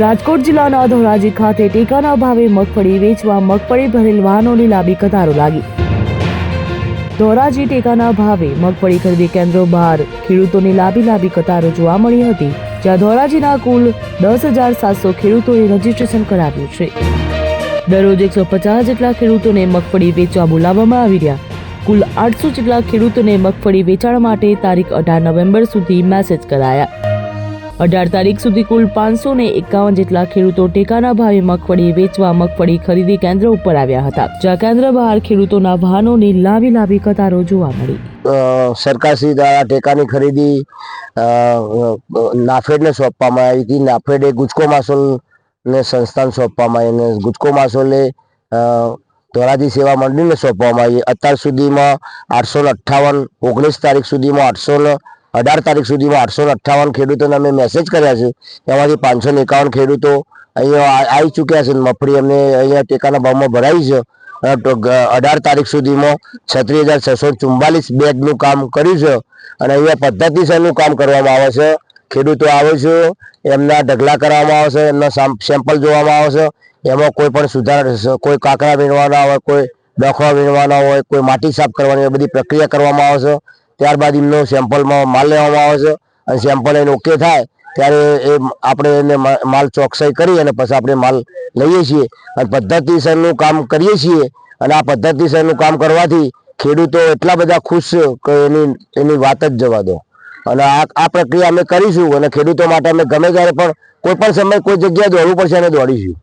રાજકોટ જિલ્લાના ધોરાજી ખાતે ટેકાના ભાવે મગફળી વેચવા મગફળી ભરેલ વાહનોની લાંબી કતારો લાગી. ધોરાજી ટેકાના ભાવે મગફળી ખરીદી કેન્દ્રો બહાર ખેડૂતોની લાંબી લાંબી કતારો જોવા મળી હતી, જ્યાં ધોરાજીના કુલ દસ હજાર સાતસો ખેડૂતોએ રજીસ્ટ્રેશન કરાવ્યું છે. દરરોજ એકસો પચાસ જેટલા ખેડૂતોને મગફળી વેચવા બોલાવવામાં આવી રહ્યા. કુલ આઠસો જેટલા ખેડૂતોને મગફળી વેચાણ માટે તારીખ અઢાર નવેમ્બર સુધી મેસેજ કરાયા. અઢાર તારીખ સુધી કુલ પાંચસો ને એકાવન જેટલા ખેડૂતો ટેકાના ભાવે મગફળી વેચવા, મગફળી ખરીદી કેન્દ્ર ઉપર આવ્યા હતા, જ્યાં કેન્દ્ર બહાર ખેડૂતોના વાહનોની લાંબી લાંબી કતારો જોવા મળી. સરકારશ્રી દ્વારા ટેકાની ખરીદી નાફેડને સોંપવામાં આવી હતી. નાફેડે ગુજકો માસોલને સંસ્થાન સોંપવામાં આવી અને ગુજકો માસોલે ધોરાજી સેવા મંડળીને સોંપવામાં આવી. અત્યાર સુધીમાં આઠસો ને અઠ્ઠાવન, ઓગણીસ તારીખ સુધીમાં આઠસો ને અઢાર તારીખ સુધીમાં આઠસો અઠ્ઠાવન ખેડૂતોને અમે મેસેજ કર્યા છે. એમાંથી પાંચસો એકાવન ખેડૂતો અહીંયા આવી ચૂક્યા છે મફળી અમને અહીંયા ટેકાના ભાવમાં ભરાઈ છે. અઢાર તારીખ સુધીમાં છત્રીસ હજાર છસો ચુમ્બાલીસ બેગનું કામ કર્યું છે. અને અહીંયા પદ્ધતિસરનું કામ કરવામાં આવે છે. ખેડૂતો આવે છે, એમના ઢગલા કરવામાં આવે છે, એમના સેમ્પલ જોવામાં આવે છે. એમાં કોઈ પણ સુધાર કોઈ કાંકરા વીણવાના હોય, કોઈ ડોખવા વીણવાના હોય, કોઈ માટી સાફ કરવાની બધી પ્રક્રિયા કરવામાં આવે છે. ત્યારબાદ એમનો સેમ્પલમાં માલ લેવામાં આવે છે. અને સેમ્પલ એને ઓકે થાય, ત્યારે એ આપણે એને માલ ચોકસાઈ કરી અને પછી આપણે માલ લઈએ છીએ. અને પદ્ધતિસરનું કામ કરીએ છીએ અને આ પદ્ધતિસરનું કામ કરવાથી ખેડૂતો એટલા બધા ખુશ છે કે એની એની વાત જ જવા દો. અને આ આ પ્રક્રિયા અમે કરીશું અને ખેડૂતો માટે અમે ગમે ત્યારે પણ કોઈ પણ સમય કોઈ જગ્યાએ દોડવું પડશે અને દોડીશું.